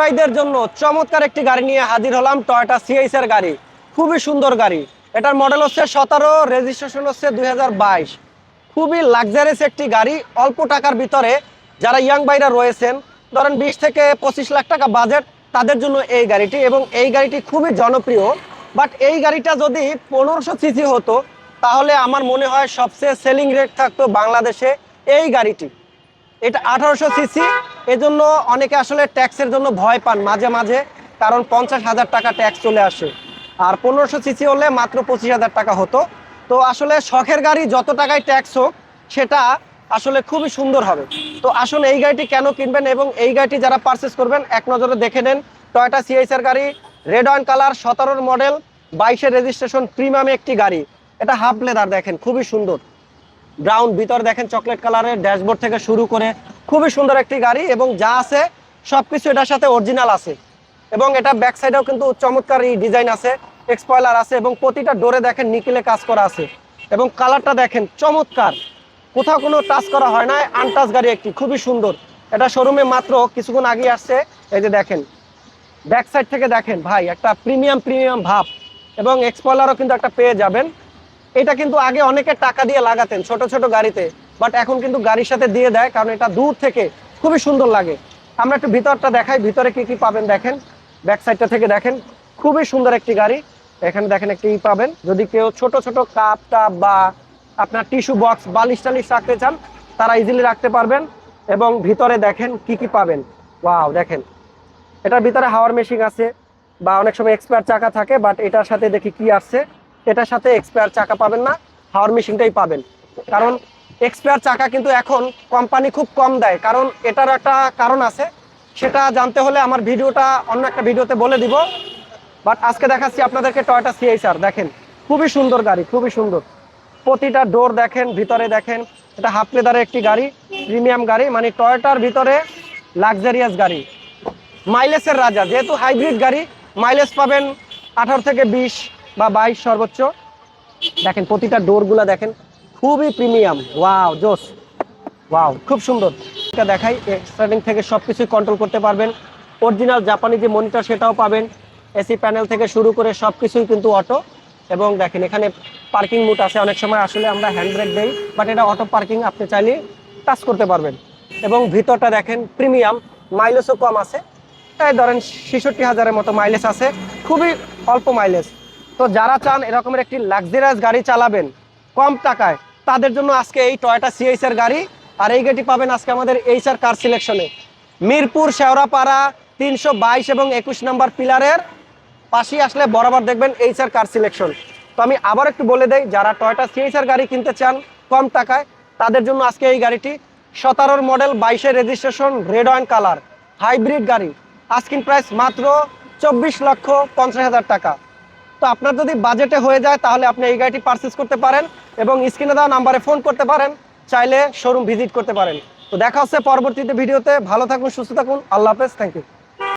ভাইদের জন্য চমৎকার একটি গাড়ি নিয়ে হাজির হলাম টয়োটা সিএইচ এর গাড়ি। খুবই সুন্দর গাড়ি। এটার মডেল হচ্ছে সতেরো রেজিস্ট্রেশন হচ্ছে দুই খুবই লাক্সারিয়াস একটি গাড়ি, অল্প টাকার ভিতরে যারা ইয়াং ভাইরা রয়েছেন, ধরেন বিশ থেকে পঁচিশ লাখ টাকা বাজেট তাদের জন্য এই গাড়িটি এবং এই গাড়িটি খুবই জনপ্রিয়। বাট এই গাড়িটা যদি পনেরোশো সিসি হতো, তাহলে আমার মনে হয় সবচেয়ে সেলিং রেট থাকতো বাংলাদেশে এই গাড়িটি। এটা আঠারোশো সিসি এজন্য অনেকে আসলে ট্যাক্সের জন্য ভয় পান মাঝে মাঝে, কারণ পঞ্চাশ হাজার টাকা ট্যাক্স চলে আসে। আর পনেরোশো সিসি হলে মাত্র পঁচিশ হাজার টাকা হতো। তো আসলে শখের গাড়ি যত টাকায় ট্যাক্স হোক, সেটা আসলে খুবই সুন্দর হবে। তো আসলে এই গাড়িটি কেন কিনবেন এবং এই গাড়িটি যারা পারচেস করবেন, এক নজরে দেখে নেন। টয়োটা সিএইচআর গাড়ি রেড অয়েন কালার সতেরোর মডেল বাইশের রেজিস্ট্রেশন প্রিমিয়াম একটি গাড়ি। এটা হাফ লেদার দেখেন, খুবই সুন্দর। ব্রাউন ভিতর দেখেন চকলেট কালারের ড্যাশবোর্ড থেকে শুরু করে খুবই সুন্দর একটি গাড়ি এবং যা আছে, সবকিছু এটার সাথে অরিজিনাল আছে। এবং এটা ব্যাক সাইডেও কিন্তু চমৎকার এই ডিজাইন আছে এক্সপয়লার আছে এবং প্রতিটা ডোরে দেখেন নিকেলে কাজ করা আছে। এবং কালারটা দেখেন চমৎকার। কোথাও কোনো টাচ করা হয় না আনটাচ গাড়ি একটি, খুবই সুন্দর। এটা শোরুমে মাত্র কিছুক্ষণ আগে আসছে, এই যে দেখেন। ব্যাক সাইড থেকে দেখেন, ভাই, একটা প্রিমিয়াম প্রিমিয়াম ভাব। এবং এক্সপয়লারও কিন্তু একটা পেয়ে যাবেন। এটা কিন্তু আগে অনেকে টাকা দিয়ে লাগাতেন ছোট ছোট গাড়িতে বাট এখন কিন্তু গাড়ির সাথে দিয়ে দেয়, কারণ এটা দূর থেকে খুবই সুন্দর লাগে। আমরা একটু ভিতরটা দেখাই, ভিতরে কি কি পাবেন দেখেন। ব্যাক সাইডটা থেকে দেখেন, খুবই সুন্দর একটি গাড়ি। এখানে দেখেন একটি ই পাবেন। যদি কেউ ছোট ছোট কাপ টাপ বা আপনার টিস্যু বক্স, বালিশ টালিশ রাখতে চান, তারা ইজিলি রাখতে পারবেন। এবং ভিতরে দেখেন কি কি পাবেন। ওয়াও দেখেন। এটার ভিতরে হাওয়ার মেশিন আছে, বা অনেক সময় এক্সপায়ার চাকা থাকে বাট এটার সাথে দেখি কি আসছে। এটার সাথে এক্সপায়ার চাকা পাবেন না হাওয়ার মেশিনটাই পাবেন। কারণ এক্সপায়ার চাকা কিন্তু এখন কোম্পানি খুব কম দেয়। কারণ এটার একটা কারণ আছে, সেটা জানতে হলে আমার ভিডিওটা অন্য একটা ভিডিওতে বলে দিব। বাট আজকে দেখাচ্ছি আপনাদেরকে টয়টা সিএইচআর দেখেন, খুবই সুন্দর গাড়ি, খুবই সুন্দর। প্রতিটা ডোর দেখেন, ভিতরে দেখেন, এটা হাফ লেদারের একটি গাড়ি প্রিমিয়াম গাড়ি মানে টয়টার ভিতরে লাক্সারিয়াস গাড়ি। মাইলেজের রাজা, যেহেতু হাইব্রিড গাড়ি মাইলেজ পাবেন আঠারো থেকে বিশ বা বাইশ সর্বোচ্চ। দেখেন, প্রতিটা ডোরগুলো দেখেন, খুবই প্রিমিয়াম। ওয়াও, জোস। ওয়াও, খুব সুন্দর। এটা দেখাই স্টার্টিং থেকে সব কিছুই কন্ট্রোল করতে পারবেন। অরিজিনাল জাপানি যে মনিটর সেটাও পাবেন। এসি প্যানেল থেকে শুরু করে সব কিছুই কিন্তু অটো এবং দেখেন, এখানে পার্কিং মুট আছে অনেক সময় আসলে আমরা হ্যান্ড ব্রেক দেই বাট এটা অটো পার্কিং আপনি চাইলে টাচ করতে পারবেন। এবং ভিতরটা দেখেন প্রিমিয়াম মাইলেজও কম আছে। তাই ধরেন, ছেষট্টি হাজারের মতো মাইলেজ আছে। খুবই অল্প মাইলেজ তো যারা চান এরকমের একটি লাক্সারিয়াস গাড়ি চালাবেন কম টাকায়, তাদের জন্য আজকে এই টয়টা সিএইচ এর গাড়ি। আর এই গাড়িটি পাবেন আজকে আমাদের এইচ আর কার সিলেকশনে মিরপুর, শেওড়াপাড়া, তিনশো বাইশ এবং একুশ নম্বর পিলারের পাশেই আসলে বরাবর দেখবেন এইচ আর কার সিলেকশন তো আমি আবার একটু বলে দেই, যারা টয়োটা সিএইচ আর গাড়ি কিনতে চান কম টাকায়, তাদের জন্য আজকে এই গাড়িটি সতেরোর মডেল বাইশের registration red and colour hybrid গাড়ি। আস্কিং প্রাইস মাত্র চব্বিশ লক্ষ পঞ্চাশ হাজার টাকা। তো আপনার যদি বাজেটে হয়ে যায়, তাহলে আপনি এই গাড়িটি পারচেস করতে পারেন এবং স্ক্রিনে দেওয়া নাম্বারে ফোন করতে পারেন, চাইলে শোরুম ভিজিট করতে পারেন। তো দেখা হচ্ছে পরবর্তীতে ভিডিওতে ভালো থাকুন, সুস্থ থাকুন। আল্লাহ হাফেজ। Thank you